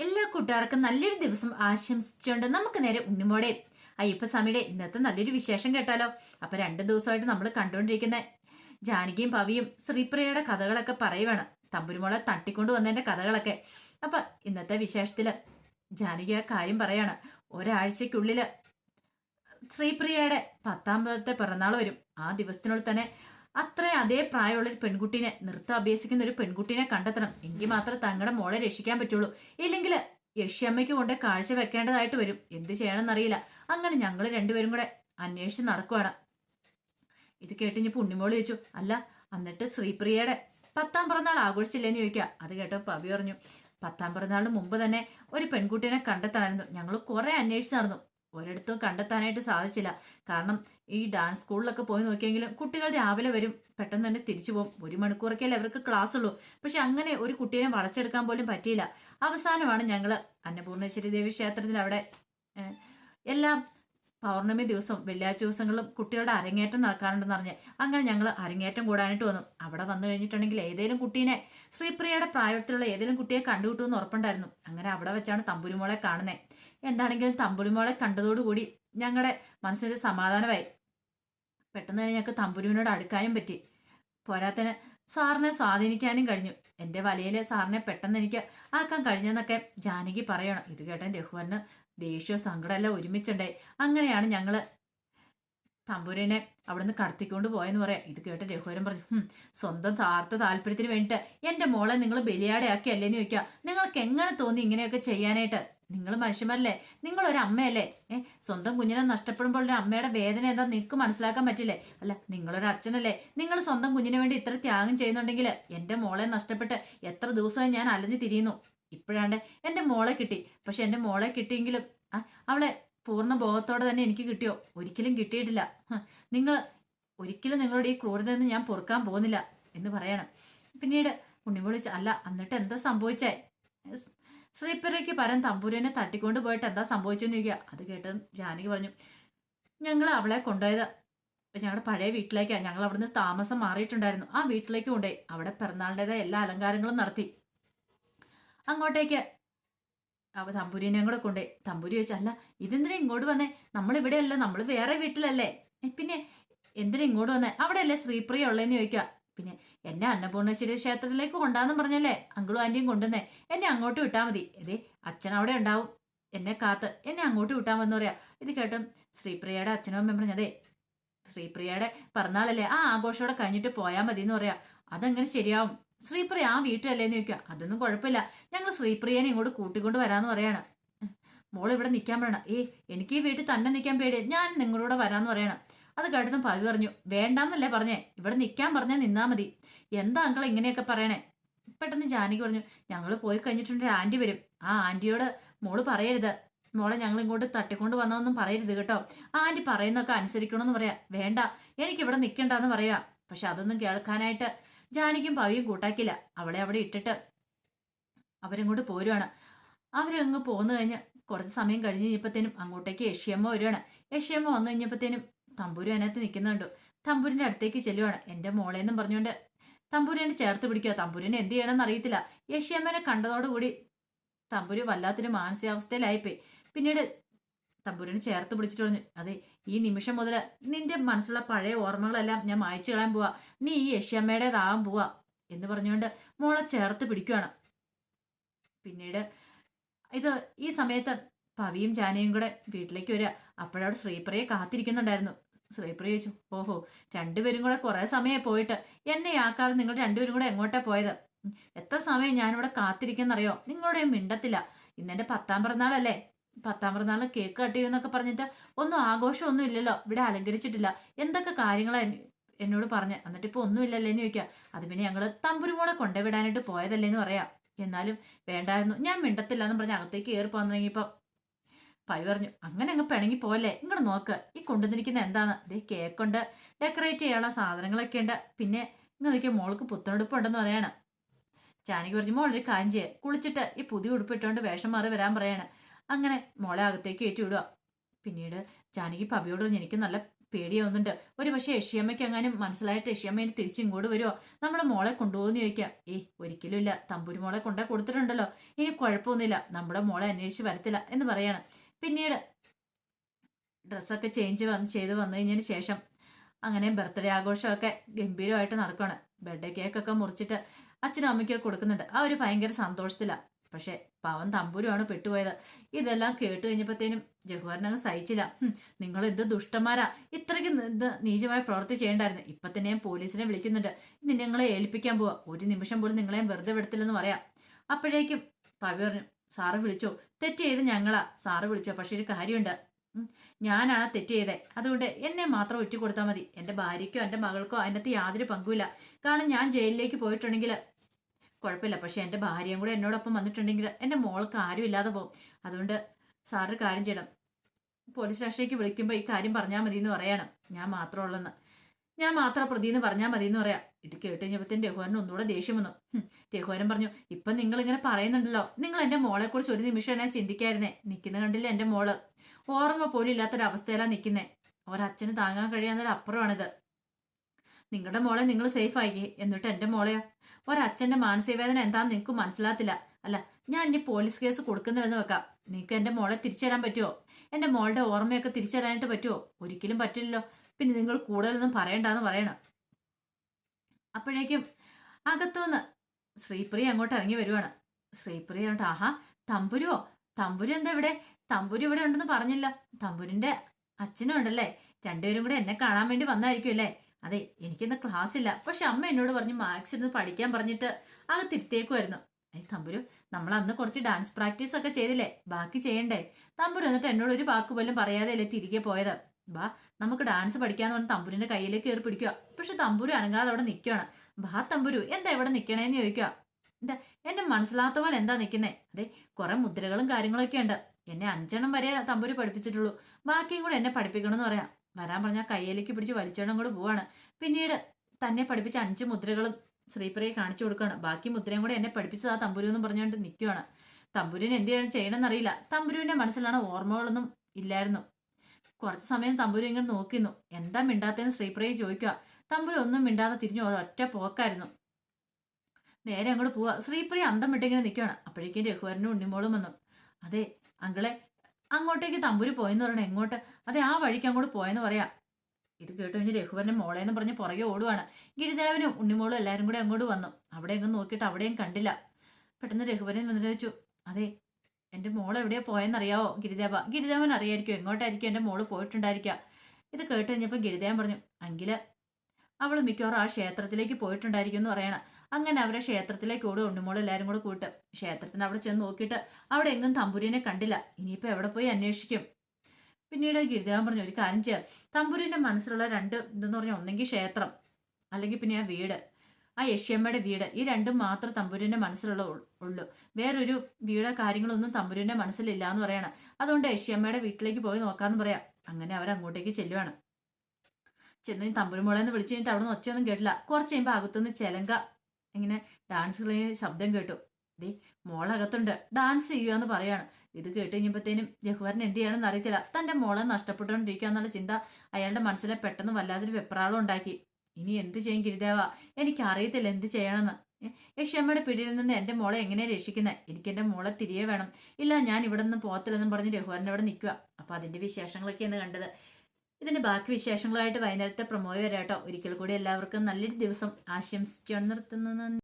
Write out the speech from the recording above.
എല്ലാ കൂട്ടുകാർക്കും നല്ലൊരു ദിവസം ആശംസിച്ചുകൊണ്ട് നമുക്ക് നേരെ ഉണ്ണിമോടെ. അയ്യപ്പ സ്വാമിയുടെ ഇന്നത്തെ നല്ലൊരു വിശേഷം കേട്ടാലോ? അപ്പൊ രണ്ടു ദിവസമായിട്ട് നമ്മൾ കണ്ടുകൊണ്ടിരിക്കുന്ന ജാനകിയും പവിയും ശ്രീപ്രിയയുടെ കഥകളൊക്കെ പറയുവാണ്. തമ്പുരുമോളെ തട്ടിക്കൊണ്ടു വന്നതിന്റെ കഥകളൊക്കെ. അപ്പൊ ഇന്നത്തെ വിശേഷത്തിൽ ജാനകി ആ കാര്യം പറയാണ്. ഒരാഴ്ചക്കുള്ളിൽ ശ്രീപ്രിയയുടെ പത്താമത്തെ പിറന്നാൾ വരും. ആ ദിവസത്തിനുള്ളിൽ തന്നെ അത്ര അതേ പ്രായമുള്ള ഒരു പെൺകുട്ടീനെ നൃത്തം അഭ്യസിക്കുന്ന ഒരു പെൺകുട്ടീനെ കണ്ടെത്തണം. എങ്കിൽ മാത്രമേ തങ്ങളുടെ മോളെ രക്ഷിക്കാൻ പറ്റുള്ളൂ. ഇല്ലെങ്കിൽ യക്ഷിയമ്മയ്ക്ക് കൊണ്ട് കാഴ്ച വെക്കേണ്ടതായിട്ട് വരും. എന്ത് ചെയ്യണമെന്നറിയില്ല. അങ്ങനെ ഞങ്ങൾ രണ്ടുപേരും കൂടെ അന്വേഷിച്ച് നടക്കുവാണ്. ഇത് കേട്ട് ഇനി പുണ്യമോൾ ചോദിച്ചു അല്ല എന്നിട്ട് ശ്രീപ്രിയയുടെ പത്താം പിറന്നാൾ ആഘോഷിച്ചില്ലേന്ന് ചോദിക്കുക അത് കേട്ടോ പവി പറഞ്ഞു പത്താം പിറന്നാളിന് മുമ്പ് തന്നെ ഒരു പെൺകുട്ടീനെ കണ്ടെത്താനായിരുന്നു. ഞങ്ങൾ കുറെ അന്വേഷിച്ച് നടന്നു. ഒരിടത്തും കണ്ടെത്താനായിട്ട് സാധിച്ചില്ല. കാരണം ഈ ഡാൻസ് സ്കൂളിലൊക്കെ പോയി നോക്കിയെങ്കിലും കുട്ടികൾ രാവിലെ വരും പെട്ടെന്ന് തന്നെ തിരിച്ചു പോകും. ഒരു മണിക്കൂറൊക്കെയല്ലേ അവർക്ക് ക്ലാസ് ഉള്ളൂ. പക്ഷെ അങ്ങനെ ഒരു കുട്ടീനെ വളച്ചെടുക്കാൻ പോലും പറ്റിയില്ല. അവസാനമാണ് ഞങ്ങൾ അന്നപൂർണേശ്വരി ദേവി ക്ഷേത്രത്തിൽ അവിടെ എല്ലാ പൗർണമി ദിവസവും വെള്ളിയാഴ്ച ദിവസങ്ങളിലും കുട്ടികളുടെ അരങ്ങേറ്റം നടക്കാറുണ്ടെന്ന് പറഞ്ഞ് അങ്ങനെ ഞങ്ങൾ അരങ്ങേറ്റം കൂടാനായിട്ട് വന്നു. അവിടെ വന്നു കഴിഞ്ഞിട്ടുണ്ടെങ്കിൽ ഏതെങ്കിലും കുട്ടീനെ ശ്രീപ്രിയയുടെ പ്രായത്തിലുള്ള ഏതെങ്കിലും കുട്ടിയെ കണ്ടുകിട്ടുമെന്ന് ഉറപ്പുണ്ടായിരുന്നു. അങ്ങനെ അവിടെ വെച്ചാണ് തമ്പുരുമോളെ കാണുന്നത് എന്താണെങ്കിലും തമ്പുരുമോളെ കണ്ടതോടുകൂടി ഞങ്ങളുടെ മനസ്സിനൊരു സമാധാനമായി. പെട്ടെന്ന് തന്നെ ഞങ്ങൾക്ക് തമ്പുരുവിനോട് അടുക്കാനും പറ്റി. പോരാത്തന് സാറിനെ സ്വാധീനിക്കാനും കഴിഞ്ഞു. എന്റെ വലയിലെ സാറിനെ പെട്ടെന്ന് എനിക്ക് ആക്കാൻ കഴിഞ്ഞെന്നൊക്കെ ജാനകി പറയണം. ഇത് കേട്ടൻ രഘുവറിന് ദേഷ്യവും സങ്കടമെല്ലാം ഒരുമിച്ചുണ്ടായി. അങ്ങനെയാണ് ഞങ്ങൾ തമ്പുരനെ അവിടുന്ന് കടത്തിക്കൊണ്ട് പോയെന്ന് പറയാം. ഇത് കേട്ട് രഘുവരൻ പറഞ്ഞു "ഹും, സ്വന്തം താർത്ത താല്പര്യത്തിന് വേണ്ടിയിട്ട് എന്റെ മോളെ നിങ്ങൾ ബലിയാടയാക്കിയല്ലേന്ന് ചോദിക്കുക നിങ്ങൾക്ക് എങ്ങനെ തോന്നി ഇങ്ങനെയൊക്കെ ചെയ്യാനായിട്ട്? നിങ്ങൾ മനുഷ്യന്മാരല്ലേ? നിങ്ങൾ ഒരു അമ്മയല്ലേ ഏ സ്വന്തം കുഞ്ഞിനെ നഷ്ടപ്പെടുമ്പോൾ ഒരു അമ്മയുടെ വേദന എന്താ നിങ്ങൾക്ക് മനസ്സിലാക്കാൻ പറ്റില്ലേ? അല്ല നിങ്ങളൊരു അച്ഛനല്ലേ? നിങ്ങൾ സ്വന്തം കുഞ്ഞിന് വേണ്ടി ഇത്ര ത്യാഗം ചെയ്യുന്നുണ്ടെങ്കിൽ എന്റെ മോളെ നഷ്ടപ്പെട്ട് എത്ര ദിവസമായി ഞാൻ അലഞ്ഞു തിരിയുന്നു. ഇപ്പോഴാണ്ട് എന്റെ മോളെ കിട്ടി. പക്ഷെ എന്റെ മോളെ കിട്ടിയെങ്കിലും അവളെ പൂർണ ബോധത്തോടെ തന്നെ എനിക്ക് കിട്ടിയോ? ഒരിക്കലും കിട്ടിയിട്ടില്ല. നിങ്ങൾ ഒരിക്കലും നിങ്ങളുടെ ഈ ക്രൂരത നിന്ന് ഞാൻ പൊറുക്കാൻ പോകുന്നില്ല എന്ന് പറയണം. പിന്നീട് ഉണ്ണിവിളിച്ച് അല്ല എന്നിട്ട് എന്താ സംഭവിച്ചേ? ശ്രീപ്പരയ്ക്ക് പരം തമ്പുരനെ തട്ടിക്കൊണ്ട് പോയിട്ട് എന്താ സംഭവിച്ചെന്ന് ചോദിക്കുക. അത് കേട്ട് ജാനകി പറഞ്ഞു ഞങ്ങൾ അവളെ കൊണ്ടുപോയത് ഞങ്ങളുടെ പഴയ വീട്ടിലേക്കാണ് ഞങ്ങൾ അവിടുന്ന് താമസം മാറിയിട്ടുണ്ടായിരുന്നു. ആ വീട്ടിലേക്ക് കൊണ്ടുപോയി. അവിടെ പിറന്നാളിന്റെതായ എല്ലാ അലങ്കാരങ്ങളും നടത്തി. അങ്ങോട്ടേക്ക് അവ തമ്പുരിനെയും കൂടെ കൊണ്ടുപോയി. തമ്പുരി ചോദിച്ചു അല്ല ഇതെന്തിനാ ഇങ്ങോട്ട് വന്നേ? നമ്മൾ ഇവിടെയല്ല നമ്മൾ വേറെ വീട്ടിലല്ലേ? പിന്നെ എന്തിനാ ഇങ്ങോട്ട് വന്നേ? അവിടെയല്ലേ ശ്രീപ്രിയ ഉള്ളതെന്ന് ചോദിക്കുക. പിന്നെ എന്നെ അന്നപൂർണേശ്വരി ക്ഷേത്രത്തിലേക്ക് കൊണ്ടാന്ന് പറഞ്ഞല്ലേ? അങ്കിളും ആന്റിയും കൊണ്ടുവന്നേ. എന്നെ അങ്ങോട്ട് വിട്ടാൽ മതി. ഇതേ അച്ഛൻ അവിടെ ഉണ്ടാവും. എന്നെ കാത്ത്. എന്നെ അങ്ങോട്ട് വിട്ടാമെന്ന് പറയാ. ഇത് കേട്ടും ശ്രീപ്രിയയുടെ അച്ഛനും അമ്മയും പറഞ്ഞതേ ശ്രീപ്രിയയുടെ പിറന്നാളല്ലേ? ആ ആഘോഷമോടെ കഴിഞ്ഞിട്ട് പോയാൽ മതി എന്ന് പറയാ. അതെങ്ങനെ ശരിയാവും? ശ്രീപ്രിയ ആ വീട്ടിലല്ലേന്ന് ചോദിക്കുക അതൊന്നും കുഴപ്പമില്ല. ഞങ്ങൾ ശ്രീപ്രിയനെ ഇങ്ങോട്ട് കൂട്ടിക്കൊണ്ട് വരാന്ന് പറയാണ്. മോൾ ഇവിടെ നിൽക്കാൻ പറയണം. ഏ എനിക്ക് ഈ വീട്ടിൽ തന്നെ നിൽക്കാൻ പേടി ഞാൻ നിങ്ങളൂടെ വരാന്ന് പറയണം. അത് കേട്ടതും പവി പറഞ്ഞു വേണ്ടാന്നല്ലേ പറഞ്ഞേ ഇവിടെ നിൽക്കാൻ പറഞ്ഞാൽ നിന്നാ മതി. എന്താ അങ്കിൾ ഇങ്ങനെയൊക്കെ പറയണേ? പെട്ടെന്ന് ജാനകി പറഞ്ഞു ഞങ്ങൾ പോയി കഴിഞ്ഞിട്ടുണ്ടെങ്കിൽ ആന്റി വരും. ആ ആന്റിയോട് മോൾ പറയരുത്. മോളെ ഞങ്ങൾ ഇങ്ങോട്ട് തട്ടിക്കൊണ്ട് വന്നതൊന്നും പറയരുത് കേട്ടോ. ആ ആന്റി പറയുന്നൊക്കെ അനുസരിക്കണമെന്ന് പറയാ. വേണ്ട എനിക്ക് ഇവിടെ നിൽക്കണ്ടെന്ന് പറയാ. പക്ഷെ അതൊന്നും കേൾക്കാനായിട്ട് ജാനകിയും പവിയും കൂട്ടാക്കില്ല അവളെ അവിടെ ഇട്ടിട്ട് അവരിങ്ങോട്ട് പോരുവാണ്. അവരങ്ങ് പോന്നു കഴിഞ്ഞ് കുറച്ച് സമയം കഴിഞ്ഞ് കഴിഞ്ഞപ്പോഴത്തേനും അങ്ങോട്ടേക്ക് യക്ഷിയമ്മ വരുവാണ്. യക്ഷിയമ്മ വന്നു കഴിഞ്ഞപ്പോഴത്തേനും തമ്പൂരു അതിനകത്ത് നിൽക്കുന്നുണ്ട് തമ്പൂരിന്റെ അടുത്തേക്ക് ചെല്ലുവാണ്. എന്റെ മോളേന്നും പറഞ്ഞുകൊണ്ട് തമ്പൂരിനെ ചേർത്ത് പിടിക്കുക തമ്പൂരിനെ എന്ത് ചെയ്യണമെന്ന് അറിയത്തില്ല. യക്ഷിയമ്മനെ കണ്ടതോടുകൂടി തമ്പൂരി വല്ലാത്തൊരു മാനസികാവസ്ഥയിലായിപ്പോയി. പിന്നീട് തമ്പൂരിനെ ചേർത്ത് പിടിച്ചിട്ട് പറഞ്ഞു അതെ ഈ നിമിഷം മുതൽ നിന്റെ മനസ്സിലുള്ള പഴയ ഓർമ്മകളെല്ലാം ഞാൻ മായച്ചു കളയാൻ പോവാ. നീ ഈ യക്ഷിയമ്മയുടേതാകാൻ പോവാ. എന്ന് പറഞ്ഞുകൊണ്ട് മോളെ ചേർത്ത് പിടിക്കുകയാണ് പിന്നീട് ഇത് ഈ സമയത്ത് പവിയും ജാനയും കൂടെ വീട്ടിലേക്ക് വരിക. അപ്പോഴവിടെ ശ്രീപ്രിയെ കാത്തിരിക്കുന്നുണ്ടായിരുന്നു. ശ്രീപ്രിയ ചോദിച്ചു ഓഹോ രണ്ടുപേരും കൂടെ കുറെ സമയം പോയിട്ട്. എന്നെ ആക്കാതെ നിങ്ങൾ രണ്ടുപേരും കൂടെ എങ്ങോട്ടാ പോയത്? എത്ര സമയം ഞാനിവിടെ കാത്തിരിക്കുന്നറിയോ? നിങ്ങളുടെ മിണ്ടത്തില്ല. ഇന്നെന്റെ പത്താം പിറന്നാളല്ലേ? പത്താം പിറന്നാൾ കേക്ക് കട്ട് ചെയ്യുന്നൊക്കെ പറഞ്ഞിട്ട് ഒന്നും ആഘോഷമൊന്നും ഇല്ലല്ലോ. ഇവിടെ അലങ്കരിച്ചിട്ടില്ല. എന്തൊക്കെ കാര്യങ്ങളാണ് എന്നോട് പറഞ്ഞ്. എന്നിട്ട് ഇപ്പൊ ഒന്നും ഇല്ലല്ലേ എന്ന് ചോദിക്കുക അത് പിന്നെ ഞങ്ങൾ തമ്പുരുമോളെ കൊണ്ടുവിടാനായിട്ട് പോയതല്ലേ എന്ന് പറയാം. എന്നാലും വേണ്ടായിരുന്നു. ഞാൻ മിണ്ടത്തില്ല എന്ന് പറഞ്ഞ് അകത്തേക്ക് കയറി പോകാൻ തുടങ്ങിയപ്പോ പൈ പറഞ്ഞു അങ്ങനെ അങ്ങ് പിണങ്ങി പോയല്ലേ ഇങ്ങോട്ട് നോക്ക്. ഈ കൊണ്ടുവന്നിരിക്കുന്ന എന്താണ് ദേ കേക്കുണ്ട്. ഡെക്കറേറ്റ് ചെയ്യാനുള്ള സാധനങ്ങളൊക്കെ ഉണ്ട്. പിന്നെ ഇങ്ങനെ നോക്കിയാൽ മോൾക്ക് പുത്തനുടുപ്പ് ഉണ്ടെന്ന് പറയാണ്. ജാനകി പറഞ്ഞു മോളൊരു കാഞ്ചി കുളിച്ചിട്ട് ഈ പുതിയ ഉടുപ്പിട്ടുകൊണ്ട് വേഷം മാറി വരാൻ പറയാണ്. അങ്ങനെ മോളെ അകത്തേക്ക് ഏറ്റു വിടുക പിന്നീട് ജാനകി പബിയോട് പറഞ്ഞു എനിക്ക് നല്ല പേടിയാവുന്നുണ്ട്. ഒരു പക്ഷേ യഷിയമ്മയ്ക്ക് എങ്ങാനും മനസ്സിലായിട്ട് യഷിയമ്മേനെ തിരിച്ച് ഇങ്ങോട്ട് വരുമോ നമ്മളെ മോളെ കൊണ്ടുപോകുന്ന ചോദിക്കാം. ഏയ് ഒരിക്കലും ഇല്ല. തമ്പൂരി മോളെ കൊണ്ടേ കൊടുത്തിട്ടുണ്ടല്ലോ. ഇനി കുഴപ്പമൊന്നുമില്ല. നമ്മുടെ മോളെ അന്വേഷിച്ച് വരത്തില്ല എന്ന് പറയാണ്. പിന്നീട് ഡ്രസ്സൊക്കെ ചേഞ്ച് വന്ന് ചെയ്ത് വന്നു കഴിഞ്ഞതിന് ശേഷം അങ്ങനെ ബർത്ത്ഡേ ആഘോഷമൊക്കെ ഗംഭീരമായിട്ട് നടക്കുകയാണ് ബർത്ത്ഡേ കേക്കൊക്കെ മുറിച്ചിട്ട് അച്ഛനും അമ്മയ്ക്കൊക്കെ കൊടുക്കുന്നുണ്ട്. ആ ഒരു ഭയങ്കര സന്തോഷത്തിലാണ് പക്ഷെ പാവൻ തമ്പുരുമാണ് പെട്ടുപോയത്. ഇതെല്ലാം കേട്ട് കഴിഞ്ഞപ്പോഴത്തേനും ജഹുവാരനങ്ങ് സഹിച്ചില്ല. "ഹും, നിങ്ങൾ എന്ത് ദുഷ്ടന്മാരാ. ഇത്രയ്ക്ക് ഇത് നീചമായ പ്രവൃത്തി ചെയ്യണ്ടായിരുന്നു. ഇപ്പൊ തന്നെ ഞാൻ പോലീസിനെ വിളിക്കുന്നുണ്ട്. നിങ്ങളെ ഏൽപ്പിക്കാൻ പോവാ. ഒരു നിമിഷം പോലും നിങ്ങളെയും വെറുതെ വിടത്തില്ലെന്ന് പറയാം. അപ്പോഴേക്കും പവി പറഞ്ഞു സാറ് വിളിച്ചോ? തെറ്റ് ചെയ്ത് ഞങ്ങളാ. സാറ് വിളിച്ചോ? പക്ഷെ ഒരു കാര്യമുണ്ട്. ഞാനാണ് തെറ്റ് ചെയ്തേ. അതുകൊണ്ട് എന്നെ മാത്രം ഒറ്റ കൊടുത്താൽ മതി. എന്റെ ഭാര്യയ്ക്കോ എന്റെ മകൾക്കോ അതിനകത്ത് യാതൊരു പങ്കുമില്ല. കാരണം ഞാൻ ജയിലിലേക്ക് പോയിട്ടുണ്ടെങ്കിൽ കുഴപ്പമില്ല. പക്ഷെ എന്റെ ഭാര്യയും കൂടെ എന്നോടൊപ്പം വന്നിട്ടുണ്ടെങ്കിൽ എന്റെ മോൾക്ക് ആരും ഇല്ലാതെ പോകും. അതുകൊണ്ട് സാറ് കാര്യം ചെയ്യണം. പോലീസ് സ്റ്റേഷനിലേക്ക് വിളിക്കുമ്പോൾ ഈ കാര്യം പറഞ്ഞാൽ മതി എന്ന് പറയണം. ഞാൻ മാത്രം ഉള്ളെന്ന്. ഞാൻ മാത്രം പ്രതി എന്ന് പറഞ്ഞാൽ മതി എന്ന് പറയാം. ഇത് കേട്ട് കഴിഞ്ഞപ്പോഴത്തേന് രഘുവാരൻ ഒന്നുകൂടെ ദേഷ്യം വന്നു. രഘുവാരൻ പറഞ്ഞു ഇപ്പം നിങ്ങൾ ഇങ്ങനെ പറയുന്നുണ്ടല്ലോ. നിങ്ങൾ എന്റെ മോളെ കുറിച്ച് ഒരു നിമിഷം ഞാൻ ചിന്തിക്കായിരുന്നേ. നിൽക്കുന്ന കണ്ടില്ല എന്റെ മോൾ? ഓർമ്മ പോലും ഇല്ലാത്തൊരവസ്ഥയിലാണ് നിൽക്കുന്നേ ഒരച്ഛന് താങ്ങാൻ കഴിയാന്നൊരു അപ്പുറമാണിത്. നിങ്ങളുടെ മോളെ നിങ്ങൾ സേഫ് ആക്കി എന്നിട്ട് എന്റെ മോളെയോ? ഒരച്ഛന്റെ മാനസികവേദന എന്താണെന്ന് നിങ്ങൾക്ക് മനസ്സിലാത്തില്ല അല്ല ഞാൻ ഇനി പോലീസ് കേസ് കൊടുക്കുന്നില്ലെന്ന് വെക്കാം. നിങ്ങൾക്ക് എന്റെ മോളെ തിരിച്ചു തരാൻ പറ്റുമോ എന്റെ മോളുടെ ഓർമ്മയൊക്കെ തിരിച്ചു തരാനായിട്ട് പറ്റുമോ ഒരിക്കലും പറ്റില്ലല്ലോ. പിന്നെ നിങ്ങൾ കൂടുതലൊന്നും പറയണ്ടെന്ന് പറയണം. അപ്പോഴേക്കും അകത്തുനിന്ന് ശ്രീപ്രിയ അങ്ങോട്ട് ഇറങ്ങി വരുവാണ്. ശ്രീപ്രിയ അങ്ങോട്ട് ആഹാ തമ്പുരുവോ? തമ്പുരു എന്താ ഇവിടെ? തമ്പുരു ഇവിടെ ഉണ്ടെന്ന് പറഞ്ഞില്ല. തമ്പുരിന്റെ അച്ഛനും ഉണ്ടല്ലേ? രണ്ടുപേരും കൂടെ എന്നെ കാണാൻ വേണ്ടി വന്നായിരിക്കും അല്ലേ? അതെ എനിക്കിന്ന് ക്ലാസ് ഇല്ല. പക്ഷെ അമ്മ എന്നോട് പറഞ്ഞു മാത്സ് ഇരുന്ന് പഠിക്കാൻ പറഞ്ഞിട്ട് അത് തിരുത്തേക്കുമായിരുന്നു ഏ തമ്പുരു നമ്മൾ അന്ന് കുറച്ച് ഡാൻസ് പ്രാക്ടീസ് ഒക്കെ ചെയ്തില്ലേ? ബാക്കി ചെയ്യണ്ടേ? തമ്പുരു എന്നിട്ട് എന്നോട് ഒരു വാക്ക് പോലും പറയാതെ അല്ലേ തിരികെ പോയത്. ബാ നമുക്ക് ഡാൻസ് പഠിക്കാന്ന് പറഞ്ഞ് തമ്പുരിന്റെ കയ്യിലേക്ക് കയറി പിടിക്കുക പക്ഷെ തമ്പുരു അനങ്ങാതെ അവിടെ നിൽക്കുകയാണ് ബാ തമ്പുരു എന്താ ഇവിടെ നിൽക്കണേന്ന് ചോദിക്കുക എന്താ എന്നെ മനസ്സിലാത്ത പോലെ എന്താ നിൽക്കുന്നേ? അതെ കുറെ മുദ്രകളും കാര്യങ്ങളൊക്കെ ഉണ്ട്. എന്നെ അഞ്ചെണ്ണം വരെ തമ്പുരു പഠിപ്പിച്ചിട്ടുള്ളൂ. ബാക്കിയും കൂടെ എന്നെ പഠിപ്പിക്കണമെന്ന് പറയാം. വരാൻ പറഞ്ഞാൽ കയ്യിലേക്ക് പിടിച്ച് വലിച്ചെണ്ണം കൂടെ പോവാണ്. പിന്നീട് തന്നെ പഠിപ്പിച്ച അഞ്ച് മുദ്രകളും ശ്രീപ്രിയെ കാണിച്ചു കൊടുക്കുകയാണ്. ബാക്കി മുദ്രയും കൂടെ എന്നെ പഠിപ്പിച്ചത് ആ തമ്പുരു എന്ന് പറഞ്ഞുകൊണ്ട് നിൽക്കുകയാണ് തമ്പുരുവിന് എന്ത് ചെയ്യണം ചെയ്യണമെന്നറിയില്ല തമ്പുരുവിന്റെ മനസ്സിലാണ് ഓർമ്മകളൊന്നും ഇല്ലായിരുന്നു. കുറച്ച് സമയം തമ്പുരു ഇങ്ങനെ നോക്കിന്നു. എന്താ മിണ്ടാത്തതെന്ന് ശ്രീപ്രിയെ ചോദിക്കുക തമ്പുരു ഒന്നും മിണ്ടാതെ തിരിഞ്ഞു ഒറ്റ പോക്കായിരുന്നു. നേരെ അങ്ങോട്ട് പോവാ. ശ്രീപ്രിയ അന്തം വിട്ടിങ്ങനെ നിൽക്കുകയാണ് അപ്പോഴേക്കും രഘുവരനും ഉണ്ണിമോളും വന്നു. അതെ അങ്കളെ അങ്ങോട്ടേക്ക് തമ്പുരു പോയെന്ന് പറയണേ എങ്ങോട്ട്? അതെ ആ വഴിക്ക് അങ്ങോട്ട് പോയെന്ന് പറയാം. ഇത് കേട്ട് കഴിഞ്ഞ് രഘുവരനെ മോളേന്ന് പറഞ്ഞ് പുറകെ ഓടുവാണ്. ഗിരിദേവനും ഉണ്ണിമോളും എല്ലാവരും കൂടി അങ്ങോട്ട് വന്നു. അവിടെ എങ്ങും നോക്കിയിട്ട് അവിടെയും കണ്ടില്ല. പെട്ടെന്ന് രഘുവരൻ വന്നിട്ട് വെച്ചു അതെ എന്റെ മോൾ എവിടെയാ പോയെന്നറിയാവോ? ഗിരിദേവ. ഗിരിദേവൻ അറിയായിരിക്കും. എങ്ങോട്ടായിരിക്കും എന്റെ മോൾ പോയിട്ടുണ്ടായിരിക്കുക? ഇത് കേട്ട് കഴിഞ്ഞപ്പോൾ ഗിരിദേവൻ പറഞ്ഞു അങ്കിൽ അവൾ മിക്കവാറും ആ ക്ഷേത്രത്തിലേക്ക് പോയിട്ടുണ്ടായിരിക്കും എന്ന് പറയണം. അങ്ങനെ അവരെ ക്ഷേത്രത്തിലേക്ക് ഓടും. ഉണ്ണുമോൾ എല്ലാവരും കൂടെ കൂട്ട്. ക്ഷേത്രത്തിന് അവിടെ ചെന്ന് നോക്കിയിട്ട് അവിടെ എങ്ങും തമ്പുരിനെ കണ്ടില്ല. ഇനിയിപ്പോൾ എവിടെ പോയി അന്വേഷിക്കും? പിന്നീട് ഗിരിദേവൻ പറഞ്ഞു ഒരു കാര്യം ചെയ്യാം. തമ്പുരിന്റെ മനസ്സിലുള്ള രണ്ട് ഇതെന്ന് പറഞ്ഞാൽ ഒന്നെങ്കിൽ ക്ഷേത്രം അല്ലെങ്കിൽ പിന്നെ ആ വീട്. ആ യഷ്യമ്മയുടെ വീട്. ഈ രണ്ടും മാത്രം തമ്പുരന്റെ മനസ്സിലുള്ള ഉള്ളൂ. വേറൊരു വീടോ കാര്യങ്ങളൊന്നും തമ്പുരന്റെ മനസ്സിലില്ല എന്ന് പറയണം. അതുകൊണ്ട് യഷ്യമ്മയുടെ വീട്ടിലേക്ക് പോയി നോക്കാന്ന് പറയാം. അങ്ങനെ അവർ അങ്ങോട്ടേക്ക് ചെല്ലുവാണ്. ചെന്ന് തമ്പുരുമോളെ എന്ന് വിളിച്ചു കഴിഞ്ഞിട്ട് അവിടെ നിന്ന് ഒച്ചയൊന്നും കേട്ടില്ല. കുറച്ച് കഴിയുമ്പോൾ അകത്തുനിന്ന് ചെലങ്ക ഇങ്ങനെ ഡാൻസ് കളിയ ശബ്ദം കേട്ടു. ദേ മോളകത്തുണ്ട്. ഡാൻസ് ചെയ്യുക എന്ന് പറയാണ്. ഇത് കേട്ട് കഴിഞ്ഞപ്പോഴത്തേനും ജഹുവറിന് എന്ത് ചെയ്യണമെന്ന് അറിയത്തില്ല. തന്റെ മോളെ നഷ്ടപ്പെട്ടുകൊണ്ടിരിക്കുക എന്നുള്ള ചിന്ത അയാളുടെ മനസ്സിലെ പെട്ടെന്ന് വല്ലാതൊരു വെപ്രാളം ഉണ്ടാക്കി. ഇനി എന്ത് ചെയ്യും ഗിരിദേവ? എനിക്ക് അറിയത്തില്ല എന്ത് ചെയ്യണമെന്ന്. യക്ഷമ്മയുടെ പിടിയിൽ നിന്ന് എന്റെ മോളെ എങ്ങനെ രക്ഷിക്കുന്നത് എനിക്ക് എന്റെ മോളെ തിരികെ വേണം. ഇല്ല ഞാൻ ഇവിടെ നിന്ന് പോകത്തില്ലെന്നും പറഞ്ഞ് രഘുവരന്റെ അവിടെ നിൽക്കുക അപ്പോൾ അതിന്റെ വിശേഷങ്ങളൊക്കെയാണ് കണ്ടത്. ഇതിന്റെ ബാക്കി വിശേഷങ്ങളായിട്ട് വൈകുന്നേരത്തെ പ്രമോയ വരാട്ടോ. ഒരിക്കൽ കൂടി എല്ലാവർക്കും നല്ലൊരു ദിവസം ആശംസിച്ചു നിർത്തുന്നു.